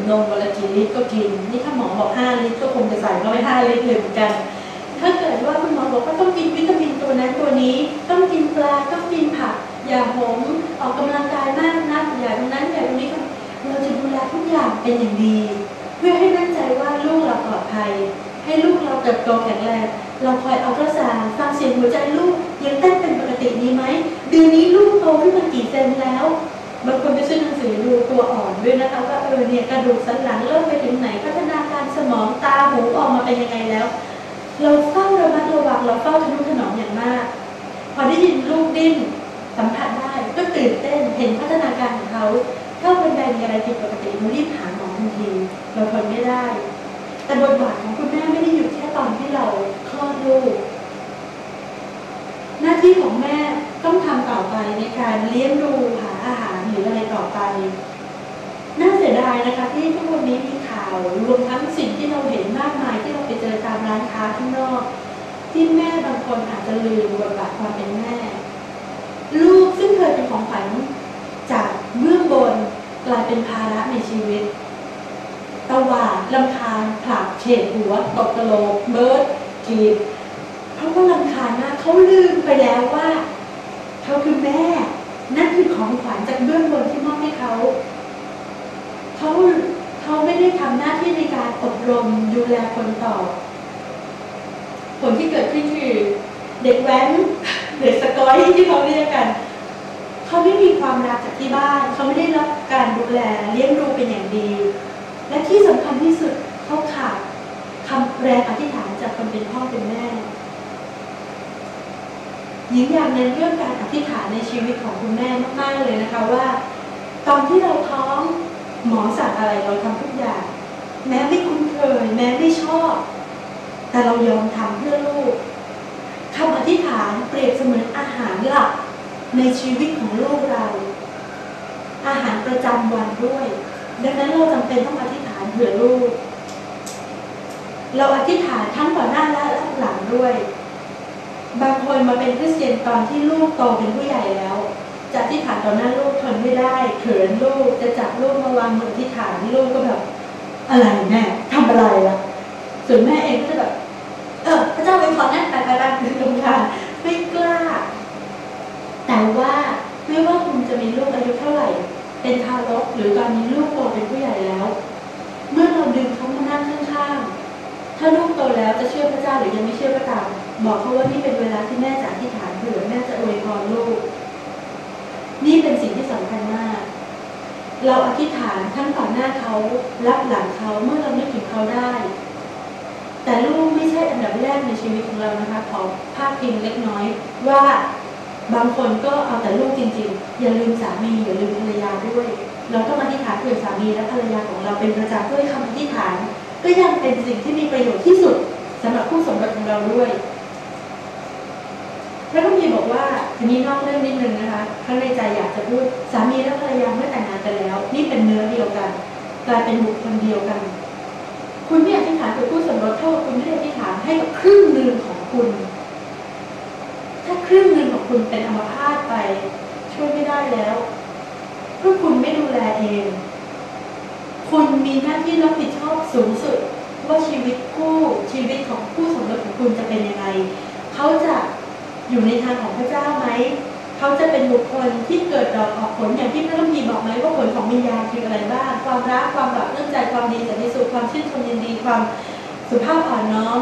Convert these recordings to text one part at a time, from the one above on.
มนมวันละกี่ลิตรก็กิน นี่ถ้าหมอบอกห้าลิตรก็คงจะใส่เข้าไปห้าลิตรเลยเหมือนกัน ถ้าเกิดว่าคุณหมอบอกว่าต้องกินวิตามินตัวนั้นตัวนี้ ต้องกินปลาต้องกินผัก อย่าหมออกกำลังกายมากนักอย่าตรงนั้นอย่าตรงนี้เราจะดูแลทุกอย่างเป็นอย่างดี เพื่อให้มั่นใจว่าลูกเราปลอดภัย ให้ลูกเราเติบโตแข็งแรงเราคอยเอากระสานฟังเสียงหัวใจลูกยังเต้นเป็นปกตินี้ไหมเดือนนี้ลูกโตขึ้นมากี่เซนแล้ว บางคนไปซื้อหนังสือดูตัวอ่อนด้วยนะคะว่าเออเนี่ยกระดูกสันหลังเริ่มไปถึงไหนพัฒนาการสมองตาหูออกมาเป็นยังไงแล้ว เราเฝ้าระมัดระวังเราเฝ้าทะนุถนอมอย่างมาก พอได้ยินลูกดิ้นสัมผัสได้ก็ตื่นเต้นเห็นพัฒนาการของเขาถ้าเป็นใดมีอะไรผิดปกติเรารีบหาหมอทันทีเราทนไม่ได้ แต่บทบาทของคุณแม่ไม่ได้อยู่แค่ตอนที่เราคลอดลูกหน้าที่ของแม่ต้องทำต่อไปในการเลี้ยงดู ต่อไป น่าเสียดายนะคะ ที่ทุกวันนี้มีข่าวรวมทั้งสิ่งที่เราเห็นมากมายที่เราไปเจอตามร้านค้าข้างนอก ที่แม่บางคนอาจจะลืมบทบาทความเป็นแม่ ลูกซึ่งเคยเป็นของขวัญจากเบื้องบนกลายเป็นภาระในชีวิตตวาดลำคาญผลักเฉดหัวตกกระโหลกเบิร์ดกรีดเพราะว่าลำคาญมากเขาลืมไปแล้วว่าเขาคือแม่ ของขวัญจากเบื้องบนที่มอบให้เขา เขาเขาไม่ได้ทำหน้าที่ในการอบรมดูแลคนต่อ ผลที่เกิดขึ้นคือเด็กแว้นเด็กสกอยที่เขาเรียกกัน เขาไม่มีความรักจากที่บ้าน เขาไม่ได้รับการดูแลเลี้ยงดูเป็นอย่างดี และที่สำคัญที่สุดเขาขาดคำแรงอธิษฐานจากคนเป็นพ่อเป็นแม่ หญิงอยากเน้นเรื่องการอธิษฐานในชีวิตของคุณแม่มากๆเลยนะคะว่า ตอนที่เราท้องหมอสั่งอะไรเราทำทุกอย่าง แม้ไม่คุ้นเคย แม้ไม่ชอบ แต่เรายอมทำเพื่อลูกคำอธิษฐานเปรียบเสมือนอาหารหลักในชีวิตของลูกเรา อาหารประจำวันด้วย ดังนั้นเราจำเป็นต้องอธิษฐานเผื่อลูก เราอธิษฐานทั้งต่อหน้าและหลังด้วย บางคนมาเป็นคริสเตียนตอนที่ลูกโตเป็นผู้ใหญ่แล้วจะอธิษฐานต่อหน้าลูกทนไม่ได้เขินลูกจะจับลูกมาวางมืออธิษฐานลูกก็แบบ อะไรแม่ทำอะไรล่ะส่วนแม่เองก็จะแบบ เออพระเจ้าไว้พรนะไปไปไปคือลงทานไม่กล้า แต่ว่าไม่ว่าคุณจะมีลูกอายุเท่าไหร่ เป็นทารกหรือตอนนี้ลูกโตเป็นผู้ใหญ่แล้ว เมื่อเราดึงเขามานั่งข้างๆถ้าลูกโตแล้วจะเชื่อพระเจ้าหรือยังไม่เชื่อก็ตาม บอกเขาว่านี่เป็นเวลาที่แม่จะอธิษฐานเผื่อแม่จะอวยพรลูก นี่เป็นสิ่งที่สำคัญมาก เราอธิษฐานทั้งต่อหน้าเขารับหลังเขาเมื่อเรานึกถึงเขาได้ แต่ลูกไม่ใช่อันดับแรกในชีวิตของเรานะคะขอภาพพิงเล็กน้อยว่าบางคนก็เอาแต่ลูกจริงๆ อย่าลืมสามีอย่าลืมภรรยาด้วย เราต้องอธิษฐานเผื่อสามีและภรรยาของเราเป็นประจำด้วยคำอธิษฐาน ก็ยังเป็นสิ่งที่มีประโยชน์ที่สุดสำหรับผู้สมรสของเราด้วย พระคัมภีร์บอกว่าทีนี้นอกเรื่องนิดนึงนะคะข้างในใจอยากจะพูดสามีและภรรยาเมื่อแต่งงานกันแล้ว นี่เป็นเนื้อเดียวกัน กลายเป็นบุคคลเดียวกัน คุณไม่อธิษฐานเพื่อผู้สมรสเท่ากับคุณไม่ได้อธิษฐานให้ครึ่งหนึ่งของคุณ ถ้าครึ่งหนึ่งของคุณเป็นอัมพาตไป ช่วยไม่ได้แล้วเพราะคุณไม่ดูแลเอง คุณมีหน้าที่รับผิดชอบสูงสุดว่าชีวิตคู่ชีวิตของผู้สมรสของคุณจะเป็นยังไงเขาจะ อยู่ในทางของพระเจ้าไหม เขาจะเป็นบุคคลที่เกิดดอกออกผลอย่างที่พระคัมภีร์บอกไหมว่าผลของวิญญาณคืออะไรบ้าง ความรัก ความแบบเรื่องใจ ความดีสันติสุข ความชื่นชมยินดี ความสุภาพอ่อนน้อม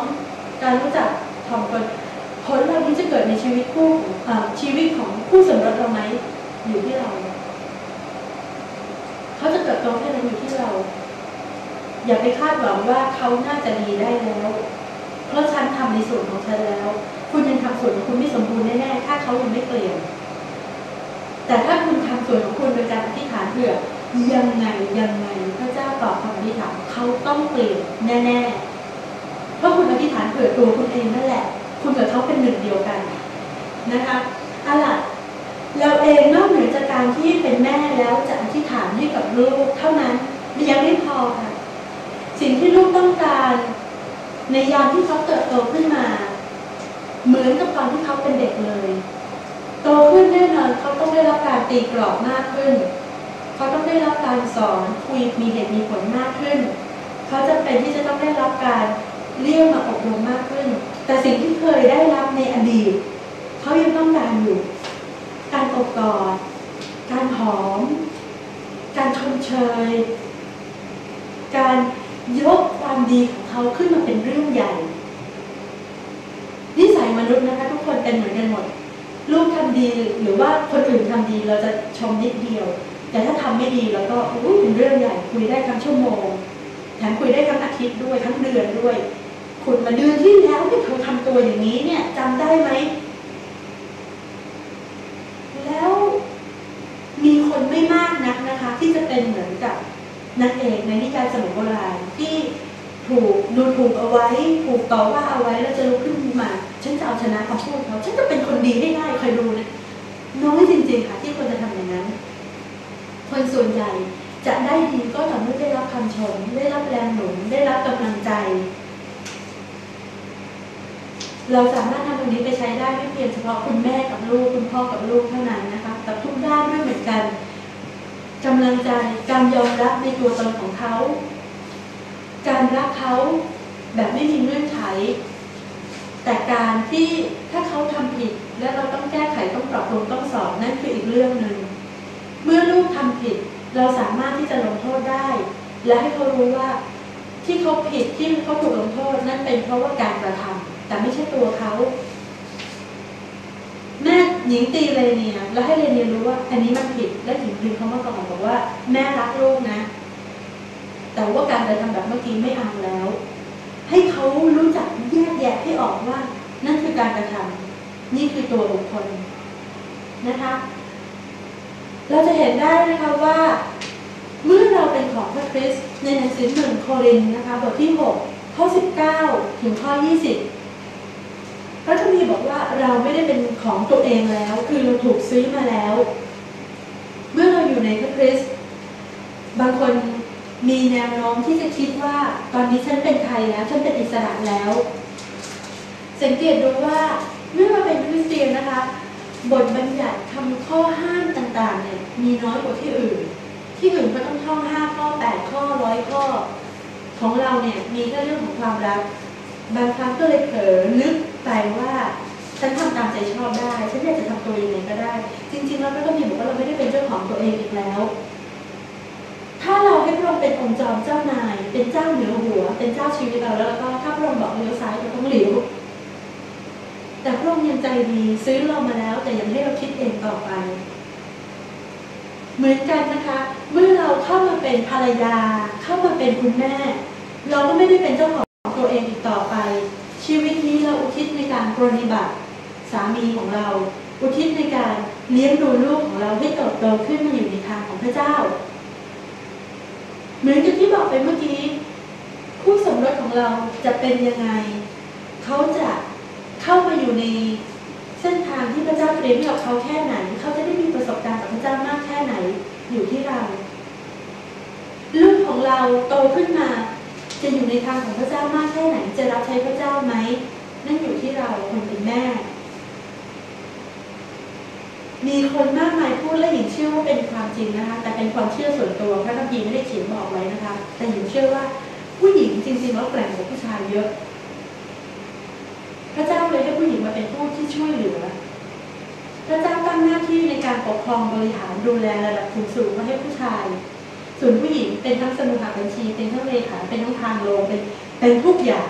การรู้จักถ่อมตนผลเหล่านี้จะเกิดในชีวิตคู่ชีวิตของผู้สมรสเราไหมอยู่ที่เรา เขาจะเติบโตแค่นั้นอยู่ที่เรา อย่าไปคาดหวังว่าเขาน่าจะดีได้แล้ว เพราะฉันทำในส่วนของฉันแล้ว คุณยังทำส่วนของคุณไม่สมบูรณ์แน่ๆถ้าเขายังไม่เปลี่ยน แต่ถ้าคุณทำส่วนของคุณโดยการอธิษฐานเผื่อยังไงยังไงพระเจ้าตอบคำอธิษฐานเขาต้องเปลี่ยนแน่ๆเพราะคุณอธิษฐานเผื่อตัวคุณเองนั่นแหละ คุณกับเขาเป็นหนึ่งเดียวกันนะคะอะล่ะเราเองนอกเหนือจากการที่เป็นแม่แล้วจะอธิษฐานให้กับลูกเท่านั้นยังไม่พอค่ะ สิ่งที่ลูกต้องการ ในยามที่เขาเติบโตขึ้นมา เหมือนกับตอนที่เขาเป็นเด็กเลย โตขึ้นแน่นอนเขาต้องได้รับการตีกรอบมากขึ้น เขาต้องได้รับการสอนคุยมีเหตุมีผลมากขึ้น เขาจะเป็นที่จะต้องได้รับการเรียกมาอบรมมากขึ้น แต่สิ่งที่เคยได้รับในอดีตเขายังต้องการอยู่ การอบกอดการหอม การชมเชย การยกความดีของเขาขึ้นมาเป็นเรื่องใหญ่ นิสัยมนุษย์นะคะ ทุกคนเป็นเหมือนกันหมด ลูกทำ ดีหรือว่าคนอื่นทำดีเราจะชมนิดเดียว แต่ถ้าทำไม่ดีเราก็อุ้เป็นเรื่องใหญ่คุยได้ทั้งชั่วโมงแถมคุยได้ทั้งอาทิตย์ด้วยทั้งเดือนด้วย คุณมาเดือนที่แล้วที่เธอทำตัวอย่างนี้เนี่ยจำได้ไหมแล้วมีคนไม่มากนักนะคะ ที่จะเป็นเหมือนกับนางเอกในนิกายสมัยโบราณที่ถูกดูถูกเอาไว้ ถูกต่อว่าเอาไว้แล้วจะลุกขึ้นมา ฉันจะเอาชนะคำพูดเขาฉันจะเป็นคนดีให้ได้ใครดูนะน้อยจริงๆค่ะที่คนจะทำอย่างนั้น คนส่วนใหญ่จะได้ดีก็ต่อเมื่อได้รับคำชม ได้รับแรงหนุนได้รับกำลังใจ เราสามารถนำตรงนี้ไปใช้ได้ไม่เพียงเฉพาะคุณแม่กับลูกคุณพ่อกับลูกเท่านั้นนะคะกับทุกด้านด้วยเหมือนกันกำลังใจการยอมรับในตัวตนของเขา การรักเขาแบบไม่มีเงื่อนไข แต่การที่ถ้าเขาทำผิดแล้วเราต้องแก้ไขต้องปรับปรุงต้องสอนนั่นคืออีกเรื่องหนึ่งเมื่อลูกทำผิดเราสามารถที่จะลงโทษได้ และให้เขารู้ว่าที่เขาผิดที่เขาถูกลงโทษนั่นเป็นเพราะว่าการกระทำแต่ไม่ใช่ตัวเขาแม่หญิงตีเลเนียแล้วให้เลเนียรู้ว่าอันนี้มันผิดและหญิงดึงเขามาก่อนบอกว่า แม่รักลูกนะ แต่ว่าการกระทำแบบเมื่อกี้ไม่เอาแล้ว ให้เขารู้ แยกแยะให้ออกว่า นั่นคือการกระทำนี่คือตัวบุคคลนะคะ เราจะเห็นได้นะคะว่า เมื่อเราเป็นของพระคริสต์ในหนังสือหนึ่งโครินนะคะบทที่ 6 ข้อ 19 ถึงข้อ 20พระคัมภีร์บอกว่าเราไม่ได้เป็นของตัวเองแล้ว คือเราถูกซื้อมาแล้ว เมื่อเราอยู่ในพระคริสต์บางคน มีแนวโน้มที่จะคิดว่าตอนนี้ฉันเป็นใครแล้ว ฉันเป็นอิสระแล้ว สังเกตดูว่าเมื่อเราเป็นคริสเตียนนะคะ บทบัญญัติคำข้อห้ามต่างๆเนี่ยมีน้อยกว่าที่อื่น ที่อื่นก็ต้องท่องห้าข้อแปดข้อร้อยข้อ ของเราเนี่ยมีแค่เรื่องของความรัก บางครั้งก็เลยเผลอนึกไปว่าฉันทำตามใจชอบได้ ฉันอยากจะทำตัวยังไงก็ได้ จริงๆแล้วพระคัมภีร์บอกว่าเราไม่ได้เป็นเจ้าของตัวเองอีกแล้ว ให้พระองค์เป็นองค์จอมเจ้านาย เป็นเจ้าเหนือหัว เป็นเจ้าชีวิตเราแล้วก็ถ้าพระองค์บอกเลี้ยวซ้ายเราต้องเลี้ยวแต่พระองค์ยังใจดีซื้อเรามาแล้ว แต่ยังให้เราคิดเองต่อไป เหมือนกันนะคะ เมื่อเราเข้ามาเป็นภรรยา เข้ามาเป็นคุณแม่ เราก็ไม่ได้เป็นเจ้าของตัวเองอีกต่อไป ชีวิตนี้เราอุทิศในการปฏิบัติสามีของเรา อุทิศในการเลี้ยงดูลูกของเราให้เติบโตขึ้นมาอยู่ในทางของพระเจ้า เหมือนกับที่บอกไปเมื่อกี้ คู่สมรสของเราจะเป็นยังไง เขาจะเข้ามาอยู่ในเส้นทางที่พระเจ้าเตรียมให้กับเขาแค่ไหน เขาจะได้มีประสบการณ์กับพระเจ้ามากแค่ไหนอยู่ที่เราลูกของเราโตขึ้นมา จะอยู่ในทางของพระเจ้ามากแค่ไหน จะรับใช้พระเจ้าไหมนั่นอยู่ที่เราคนเป็นแม่ มีคนมากมายพูดและหญิงเชื่อว่าเป็นความจริงนะคะ แต่เป็นความเชื่อส่วนตัวพระคัมภีร์ไม่ได้เขียนบอกไว้นะคะ แต่หญิงเชื่อว่าผู้หญิงจริงๆแล้วแกร่งกว่าผู้ชายเยอะ พระเจ้าเลยให้ผู้หญิงมาเป็นผู้ที่ช่วยเหลือ พระเจ้าตั้งหน้าที่ในการปกครองบริหารดูแลระดับสูงๆมาให้ผู้ชาย ส่วนผู้หญิงเป็นทั้งสมุหบัญชี เป็นทั้งเลขาเป็นทั้งทางโลงเป็นเป็นทุกอย่าง